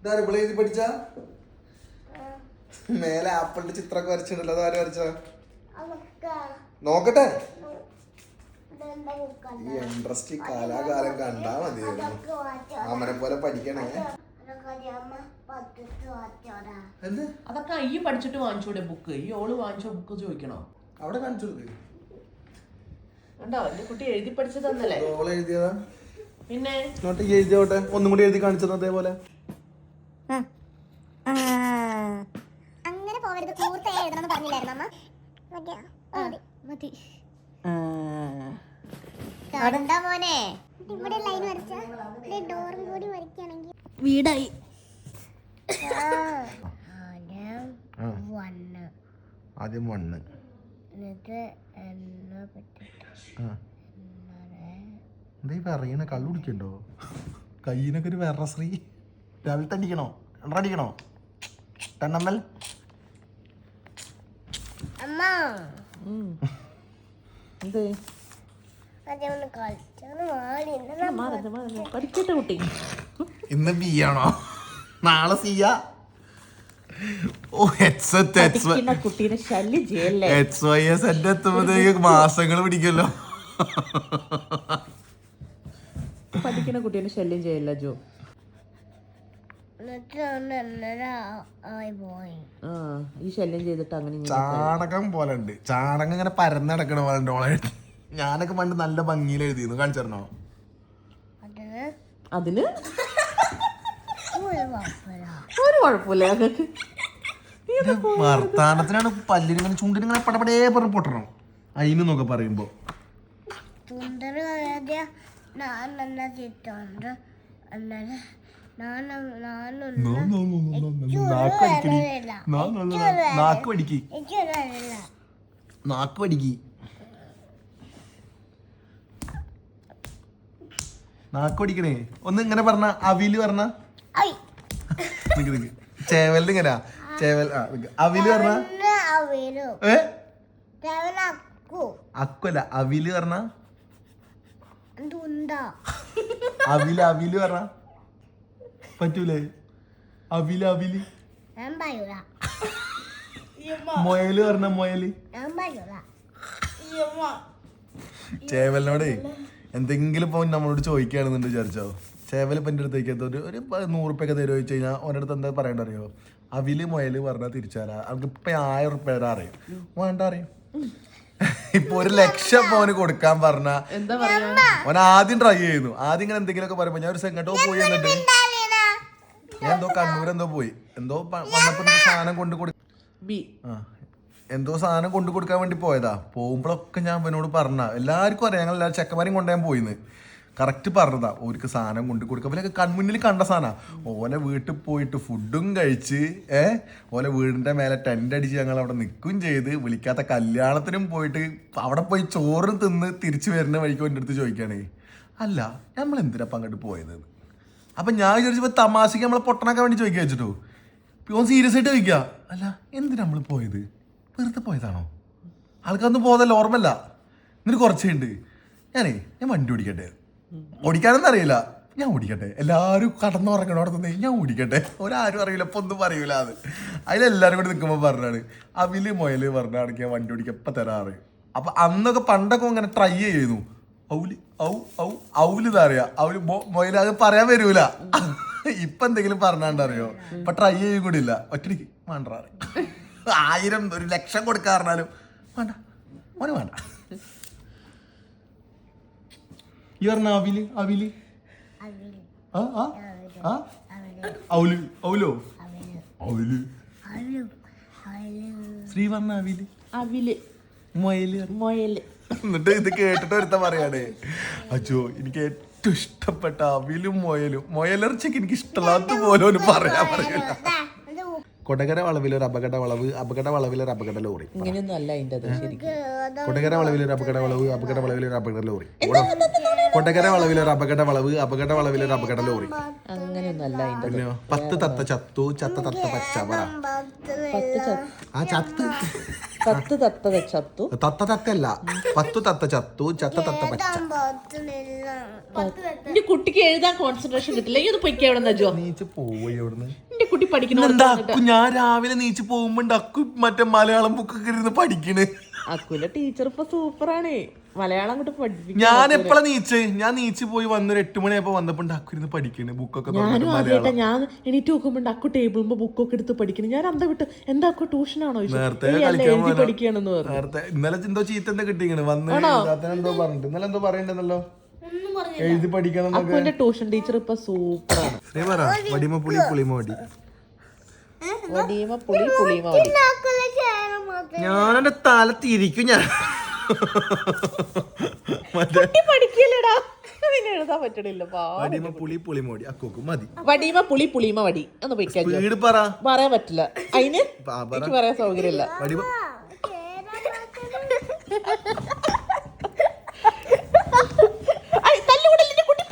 ഇതാര് എഴുതി പഠിച്ച? മേലെ ആപ്പിളിന്റെ ചിത്രമൊക്കെ വരച്ചിട്ടുണ്ടല്ലോ അതാരും വരച്ച? നോക്കട്ടെ. ഈ ബുക്കല്ല ഇൻട്രസ്റ്റ് കാലാകാലം കണ്ടാ മതിയായിരുന്നു. വായിച്ചോ അമ്മനെ പോലെ പഠിക്കണേ. അതൊക്കെ ഈ പഠിച്ചിട്ട് വാങ്ങിച്ചൂടെ ബുക്ക് ഈ ഓൾ വാങ്ങിച്ച ബുക്ക് ചോദിക്കണോ? അവിടെ കാണിച്ചു കൊടുക്ക്. കണ്ടോ? എന്റെ കുട്ടി എഴുതി പഠിച്ചു തന്നല്ലേ എഴുതിയതാ? പിന്നെ? ഇങ്ങോട്ട് എഴുതിയോട്ടെ? ഒന്നും കൂടി എഴുതി കാണിച്ചത് അതേപോലെ. അങ്ങനെ പോവരുത്. കൂർത്ത എഴുതണമെന്ന് പറഞ്ഞില്ലായിരുന്നു അമ്മ? മതി. മതി. കണ്ട മോനെ. ഇവിടെ ലൈൻ വരച്ച? ഡോറും കൂടി വരയ്ക്കുകയാണെങ്കിൽ. വീടായി. ആ, വണ്ണ്. എന്താ പറയണ കള്ളു കുടിക്കണ്ടോ? കയ്യിനൊക്കെ ഒരു വേറെ ശ്രീ. രാവിലെ തണ്ടിക്കണോ രണ്ടടിക്കണോ രണ്ടമ്മൽ. ഇന്ന് ബി ആണോ? നാളെ സിയ ഓ എച്ച് എച്ച് പഠിക്കുന്ന കുട്ടീനെ ശല്യം ചെയ്യല്ലേ? എക്സ് വൈ എസ് എന്റെ എത്തുമ്പോഴത്തേക്ക് മാസങ്ങൾ പിടിക്കല്ലോ പഠിക്കുന്ന കുട്ടീനെ ശല്യം ചെയ്യല്ല ജോ? ഈ ശല്യം ചെയ്തിട്ട് അങ്ങനെ ചാണകം പോലെ ഉണ്ട്. ചാണകം ഇങ്ങനെ പരന്ന് നടക്കണ പോലെ ഉണ്ട് ഓളെ. ഞാനൊക്കെ പണ്ട് നല്ല ഭംഗിയിൽ എഴുതിയിരുന്നു. കാണിച്ചിരണോ അതിന്? ഒരു കുഴപ്പമില്ല. ഞങ്ങൾക്ക് വർത്താനത്തിനാണ് പല്ലിന് ഇങ്ങനെ ചുണ്ടിന് ഇങ്ങനെ പടപടേ പറഞ്ഞു പൊട്ടണം. അതിനൊക്കെ പറയുമ്പോ. ഞാനൊന്ന് നാക്ക് നാക്ക് പഠിക്ക് നാക്ക് പഠിക്ക് നാക്ക് പഠിക്കണേ ഒന്ന് ഇങ്ങനെ പറഞ്ഞ അവിൽ പറഞ്ഞ. ചേവലിന് ഇങ്ങനെ. ചേവൽ. അവിൽ പറഞ്ഞ? അവിൽ. പറഞ്ഞ? അവിൽ അവിൽ പറഞ്ഞ? പറ്റൂലേ? അവിൽ അവിൽ. മൊയൽ പറഞ്ഞ മൊയൽ? ചേവലിനോട് എന്തെങ്കിലും ഇപ്പൊ നമ്മളോട് ചോദിക്കുകയാണെന്നുണ്ട് വിചാരിച്ചോ? ചേവൽ ഇപ്പൊ എന്റെ അടുത്തേക്ക് എന്തോ ഒരു ഒരു നൂറ് റുപ്യൊക്കെ തരുമോ ചോദിച്ചു കഴിഞ്ഞാൽ ഓന്റെ അടുത്ത് എന്താ പറയേണ്ട അറിയോ? അവിൽ മുയൽ പറഞ്ഞാൽ തിരിച്ചാലാ അവർക്ക് ഇപ്പം ആയിരം ഉറുപ്പ തരാൻ അറിയും. വേണ്ട അറിയും? ഇപ്പൊ ഒരു ലക്ഷം മോന് കൊടുക്കാൻ പറഞ്ഞ ഓൻ ആദ്യം ട്രൈ ചെയ്യുന്നു ആദ്യം ഇങ്ങനെ എന്തെങ്കിലുമൊക്കെ പറയുമ്പോ ഞാൻ ഒരു സെങ്ങട്ടോ പോയി എന്നിട്ട് ഞാൻ എന്തോ കണ്ണൂർ എന്തോ പോയി. എന്തോ വന്നപ്പോ സാധനം കൊണ്ട് കൊടു ബി. ആ. എന്തോ സാധനം കൊണ്ടു കൊടുക്കാൻ വേണ്ടി പോയതാ. പോകുമ്പോഴൊക്കെ ഞാൻ അവനോട് പറഞ്ഞ. എല്ലാവർക്കും അറിയാം. ഞങ്ങൾ എല്ലാവരും ചെക്കന്മാരെയും കൊണ്ടുപോകാൻ പോയിന്ന്. കറക്റ്റ് പറഞ്ഞതാ. ഓർക്ക് സാധനം കൊണ്ടു കൊടുക്കുക അവരൊക്കെ കൺമുന്നിൽ കണ്ട സാധനം. ഓലെ വീട്ടിൽ പോയിട്ട് ഫുഡും കഴിച്ച് ഏ ഓലെ വീടിന്റെ മേലെ ടെന്റ് അടിച്ച് ഞങ്ങൾ അവിടെ നിൽക്കുകയും ചെയ്ത് വിളിക്കാത്ത കല്യാണത്തിനും പോയിട്ട് അവിടെ പോയി ചോറും തിന്ന് തിരിച്ചു വരുന്ന വഴിക്ക് എന്റെ അടുത്ത് ചോദിക്കുകയാണേ. അല്ല നമ്മൾ എന്തിനപ്പം അങ്ങോട്ട് പോയത്? അപ്പം ഞാൻ ചോദിച്ചപ്പോൾ തമാശയ്ക്ക് നമ്മളെ പൊട്ടനാക്കാൻ വേണ്ടി ചോദിക്കുക വെച്ചിട്ടു. ഓൻ സീരിയസ് ആയിട്ട് ചോദിക്കുക അല്ല എന്തിനാ നമ്മൾ പോയത്? വെറുതെ പോയതാണോ? ആൾക്കാരൊന്നും പോകതല്ല ഓർമ്മല്ല എന്നിട്ട് കുറച്ചുണ്ട്. ഞാനേ ഞാൻ വണ്ടി ഓടിക്കട്ടെ. ഓടിക്കാനൊന്നും അറിയില്ല ഞാൻ ഓടിക്കട്ടെ. എല്ലാവരും കടന്നു ഉറങ്ങണം അവിടെ നിന്ന് ഞാൻ ഓടിക്കട്ടെ. ഒരാരും അറിയില്ല ഇപ്പൊ ഒന്നും പറയൂല അത്. അതിലെല്ലാരും കൂടി നിൽക്കുമ്പോൾ പറഞ്ഞാണ് അവിൽ മൊയൽ പറഞ്ഞാണെങ്കിൽ ഞാൻ വണ്ടി ഓടിക്കുക എപ്പം തരാറ്. അപ്പൊ അന്നൊക്കെ പണ്ടൊക്കെ ഇങ്ങനെ ട്രൈ ചെയ്യുന്നു ഔൽ ഔ ഔ ഔൽ അറിയാ ഔൽ മൊയൽ അത് പറയാൻ വരൂല. ഇപ്പൊ എന്തെങ്കിലും പറഞ്ഞാണ്ടറിയോ? ഇപ്പൊ ട്രൈ ചെയ്യും കൂടി ഇല്ല. ഒറ്റടിക്ക് വേണ്ട ആയിരം ഒരു ലക്ഷം കൊടുക്കാറുണ്ടാലും വേണ്ട. മോന് വേണ്ട. ഈ പറഞ്ഞ അവിൽ അവിൽ ആ ആ ആ ഔൽ ഔലോ ശ്രീ പറഞ്ഞ അവിൽ അവിൽ മൊയൽ മൊയൽ എന്നിട്ട് ഇത് കേട്ടിട്ട് ഒരുത്ത പറയാണ് അജോ എനിക്ക് ഏറ്റവും ഇഷ്ടപ്പെട്ട അവിലും മൊയലും. മൊയലിറച്ചിക്ക് എനിക്ക് ഇഷ്ടമില്ലാത്ത പോലെ ഒന്ന് പറയാൻ പറയില്ല കൊടകര വളവിലൊരു ഒരു അപകട വളവ് അപകട വളവിലൊരു ഒരു അപകട ലോറി ഇങ്ങനെയൊന്നും അല്ല അതിന്റെ അത് ശരിക്കും. കൊടകര വളവിലൊരു ഒരു അപകട വളവ് അപകട വളവിലൊരു ഒരു അപകട ലോറി കൊടകര വളവിലൊരു ഒരു അപകട വളവ് അപകട വളവിലൊരു ഒരു അപകട ലോറി അങ്ങനെയൊന്നും അല്ല അതിന്റെ പിന്നെയോ പത്ത് തത്ത ചത്തു ചത്ത തത്ത പച്ച പറ. പത്ത് പത്ത് ആ ചത്ത്. പത്ത് തത്ത ചത്തു. തത്ത തത്തല്ല. പത്തു തത്ത ചത്തു. ചത്ത തത്ത പച്ച. എന്റെ കുട്ടിക്ക് എഴുതാൻ കോൺസെൻട്രേഷൻ കിട്ടില്ല. ഇത് പൊയ്ക്ക് എവിടെ ജോ? നീച്ച് പോയി എവിടുന്ന് എന്റെ കുട്ടി പഠിക്കണം അക്കു? ഞാൻ രാവിലെ നീച്ച് പോകുമ്പോ അക്കു മറ്റേ മലയാളം ബുക്കൊക്കെ ഇരുന്ന് പഠിക്കണേ. അക്കുല ടീച്ചർ ഇപ്പൊ സൂപ്പറാണ് മലയാളം പഠിപ്പിക്കും ഞാൻ എപ്പോഴാ നീച്ച്? ഞാൻ നീച്ച് പോയി വന്നൊരു എട്ട് മണിയായപ്പോ വന്നപ്പോ അക്കു ഇരുന്ന് പഠിക്കണ് ബുക്കൊക്കെ ഞാനും തുറന്നിട്ട് ആദ്യമായിട്ടാ ഞാൻ എണീറ്റ് നോക്കുമ്പോ അക്കു ടേബിളുമ്പോ ബുക്കൊക്കെ എടുത്ത് പഠിക്കണം. ഞാൻ അന്ത വിട്ട് എന്താ അക്കു ട്യൂഷനാണോ നേരത്തെ കളിക്കാൻ എഴുതി പോയതാ. പഠിക്കുകയാണെന്ന് പറഞ്ഞു. നേരത്തെ ഇന്നലെ എന്തോ ചീത്ത എന്താ കിട്ടിയാണ് വന്ന് എന്തോ പറഞ്ഞിട്ട്. ഇന്നലെ എന്തോ പറയണ്ടെന്നല്ലോ? എഴുതി പഠിക്കണം അക്കുവിന്റെ ട്യൂഷൻ ടീച്ചർ ഇപ്പൊ സൂപ്പറാണ് പടിമ വടിമ പുളി പുളിമ പുളി വടി. ഞാനെന്റെ തല തിരിക്കും ഞാൻ. മറ്റേ കുട്ടി പഠിക്കില്ലടാ. പിന്നെ എഴുതാൻ പറ്റണില്ല. വടിമ പുളി അക്കോക്ക് മതി. വടിമ പുളി പുളിമ വടി. ഒന്ന് പറ. പറയാൻ പറ്റില്ല. അതിന് പാ, പറ. എനിക്ക് പറയാൻ സൗകര്യമില്ല. വടിമ ഐ, തല്ലുകൂടല്ല, എന്റെ കുട്ടി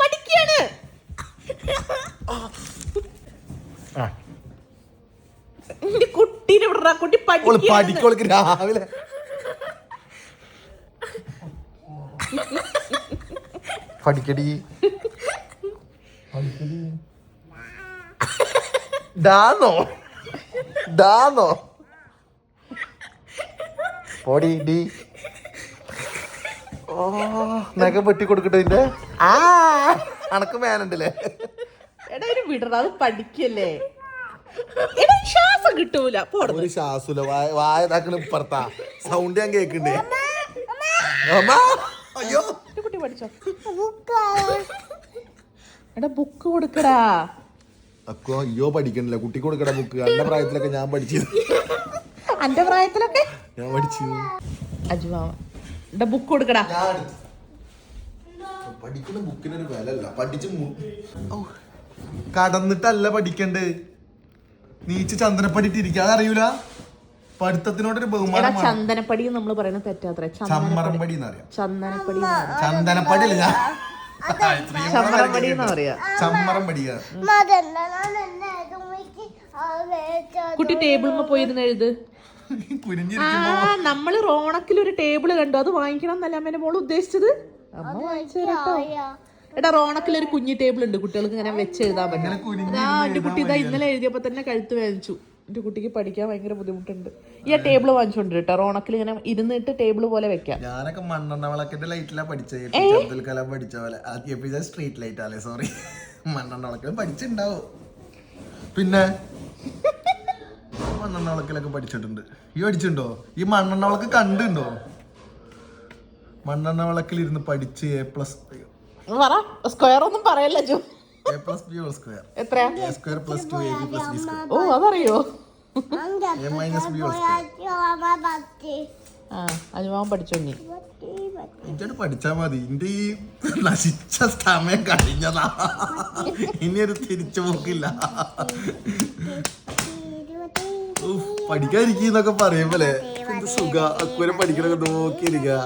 കുട്ടീനെ വിടറാ. പഠിക്കോൾക്ക് രാവിലെ പഠിക്കടി. പഠിക്കടി. ഡാന്നോ? ഡാന്നോ? പോടി ഡി. ഓ നഖം വെട്ടി കൊടുക്കട്ടെ ഇതിന്റെ ആ അണക്ക് മേനുണ്ടല്ലേ എടാ ഒരു വിടറ അത് പഠിക്കല്ലേ? എടാ ശ്വാസം കിട്ടൂല. ഒരു ശ്വാസമില്ല. വായ വായ ഇതാക്കണ ഇപ്പറത്താ. സൗണ്ട് ഞാൻ കേക്കണ്ടേ അമ്മ. അയ്യോ. എന്റെ കുട്ടി പഠിച്ചോ? എടാ ബുക്ക് കൊടുക്കടാ. അക്കോ അയ്യോ പഠിക്കണില്ല. കുട്ടി കൊടുക്കടാ ബുക്ക് എന്റെ പ്രായത്തിലൊക്കെ ഞാൻ പഠിച്ചത്. എന്റെ പ്രായത്തിലൊക്കെ? ഞാൻ പഠിച്ചത്. അജുമാമ എടാ ബുക്ക് കൊടുക്കടാ. പഠിക്കുന്ന ബുക്കിനൊരു വിലല്ല പഠിച്ച് കടന്നിട്ടല്ല പഠിക്കണ്ട്. നീച്ച് ചന്ദനപ്പടിയിട്ട് അതറിയൂല? പഠിത്തത്തിനോടൊരു ബഹുമാനം. ചന്ദനപ്പടി നമ്മൾ പറയുന്നത് തെറ്റാത്ര ചമ്മറമ്പടി എന്നറിയാം. ചന്ദനപ്പടി ചന്ദനപ്പടി അല്ല ചമ്മറമ്പടി എന്നാ പറയാ. ചമ്മറം പടിയ കുട്ടി ടേബിളിൽ പോയിരുന്ന് എഴുത്. ആ നമ്മൾ റോണക്കിൽ ഒരു ടേബിൾ കണ്ടു. അത് വാങ്ങിക്കണം എന്നല്ല അമ്മേനെ മോൾ ഉദ്ദേശിച്ചത്? അമ്മ വാങ്ങിച്ചു തരാട്ടോ. എടാ റോണക്കിൽ ഒരു കുഞ്ഞു ടേബിൾ ഉണ്ട്. കുട്ടികൾക്ക് ഇങ്ങനെ വെച്ച് എഴുതാൻ പറ്റും. ആ എന്റെ കുട്ടി ഇതാ ഇന്നലെ എഴുതിയപ്പോ തന്നെ കഴുത്ത് വേദനിച്ചു. എന്റെ കുട്ടിക്ക് പഠിക്കാൻ ഭയങ്കര ബുദ്ധിമുട്ടുണ്ട്. ഈ ആ ടേബിൾ വാങ്ങിച്ചോണ്ട് കേട്ടോ റോണക്കിൽ ഇങ്ങനെ ഇരുന്നിട്ട് ടേബിൾ പോലെ വെക്കാം. ഞാനൊക്കെ മണ്ണെണ്ണ വിളക്കിന്റെ ലൈറ്റിലാ പഠിച്ചത്. അബ്ദുൽ കലാം പഠിച്ച പോലെ. ആദ്യം സ്ട്രീറ്റ് ലൈറ്റ് അല്ലേ സോറി മണ്ണെണ്ണ വിളക്കിൽ പഠിച്ചിണ്ടാവും. പിന്നെ? മണ്ണെണ്ണ വിളക്കിലൊക്കെ പഠിച്ചിട്ടുണ്ട്. ഈ പഠിച്ചിട്ടുണ്ടോ ഈ മണ്ണെണ്ണ വിളക്ക് കണ്ടുണ്ടോ? മണ്ണെണ്ണ വിളക്കിൽ ഇരുന്ന് പഠിച്ച് എ പ്ലസ് സ്ക്വയർ ഒന്നും പറയല്ല ജോ. എത്രയാ ഓ അതറിയോ? ആ അജുമാവൻ പഠിച്ചോ നീ ഇജ്ജോട് പഠിച്ചാ മതി. ഇന്റെ ഈ നശിച്ച സമയം കഴിഞ്ഞതാ. ഇനി ഒരു തിരിച്ചു പോക്കില്ല. പഠിക്കാതിരിക്കുന്നൊക്കെ പറയുമ്പോലെ. എന്ത് സുഖ. അക്കൂരെ പഠിക്കണൊക്കെ നോക്കിയിരിക്കുക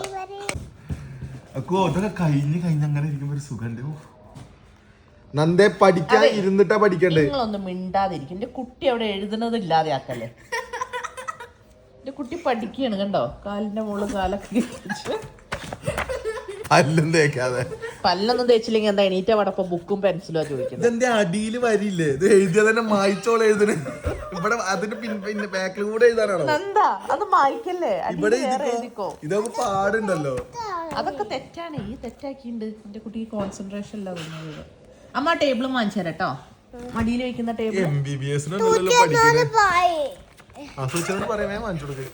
അക്കു അതൊക്കെ കഴിഞ്ഞ് കഴിഞ്ഞ് അങ്ങനെ ഇരിക്കുമ്പോ ഒരു സുഖണ്ട്. നന്ദേ പഠിക്കാൻ ഇരുന്നിട്ടാ പഠിക്കണ്ടേ? നിങ്ങളൊന്നും മിണ്ടാതിരിക്കും. എന്റെ കുട്ടി അവിടെ എഴുതുന്നത് ഇല്ലാതെ ആക്കല്ലേ എന്റെ കുട്ടി പഠിക്കുകയാണ് കണ്ടോ? കാലിന്റെ മുകളിൽ കാലൊക്കെ. അല്ലും തേക്കാതെ പല്ലൊന്നും തേച്ചില്ലെങ്കിൽ എന്താ എണീറ്റ വടപ്പ ബുക്കും പെൻസിലും ചോദിക്കുന്നത്? ഇതെന്റെ അടിയിൽ വരില്ലേ ഇത് എഴുതിയ തന്നെ മായിച്ചോളെ എഴുതണേ ഇവിടെ അതിന്റെ പിൻ പിന്നെ ബാക്കിൽ കൂടെ എഴുതാനാണോ? എന്താ അത് മായ്ക്കല്ലേ? ഇവിടെ എഴുതിക്കോ. ഇതൊക്കെ പാടുണ്ടല്ലോ. അതൊക്കെ തെറ്റാണ്. ഈ തെറ്റാക്കിണ്ട് എന്റെ കുട്ടിക്ക് കോൺസെൻട്രേഷൻ ഇല്ല തോന്നുന്നത് അമ്മ ടേബിളും വാങ്ങിച്ചു കേട്ടോ മടിയിൽ വെക്കുന്ന ടേബിൾ എം ബി ബി കൊടുക്ക്.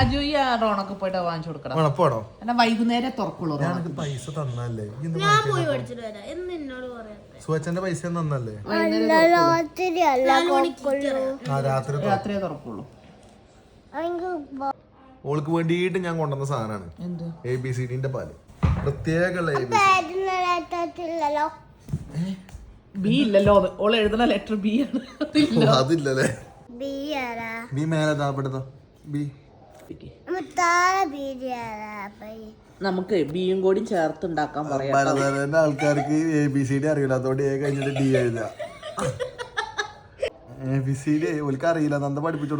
അജു ഈ റോണൊക്കെ പോയിട്ട് വാങ്ങിച്ചു കൊടുക്കണം. മണപ്പാണോ എന്നാ വൈകുന്നേരം തുറക്കുള്ളൂ. ഞാനൊക്കെ പൈസ തന്നല്ലേ? സുവച്ചന്റെ പൈസ തന്നല്ലേ? ആ രാത്രി രാത്രിയേ തുറക്കുള്ളൂ. ഓൾക്ക് വേണ്ടിയിട്ട് ഞാൻ കൊണ്ടുവന്ന സാധനമാണ് എന്ത്? എ ബി സി ഡിന്റെ പാൽ. പ്രത്യേക ബി ഇല്ലല്ലോ. അത്. ഓൾ എഴുതുന്ന ലെറ്റർ ബി ആണ്. അതില്ല. അതില്ലല്ലേ? ബി മേലെ താപ്പെടുത്തോ ബി. നമുക്ക് ബിയും കൂടി ചേർത്ത് ഉണ്ടാക്കാൻ പറയാം പലതരം ആൾക്കാർക്ക് എ ബി സി ഡി അറിയില്ല. അതുകൊണ്ട് എ കഴിഞ്ഞിട്ട് ഡി എഴുതുക. എ ബി സി ഡി ഓൾക്ക് അറിയില്ല. നന്ദ പഠിപ്പിച്ചു കൊടുക്കും.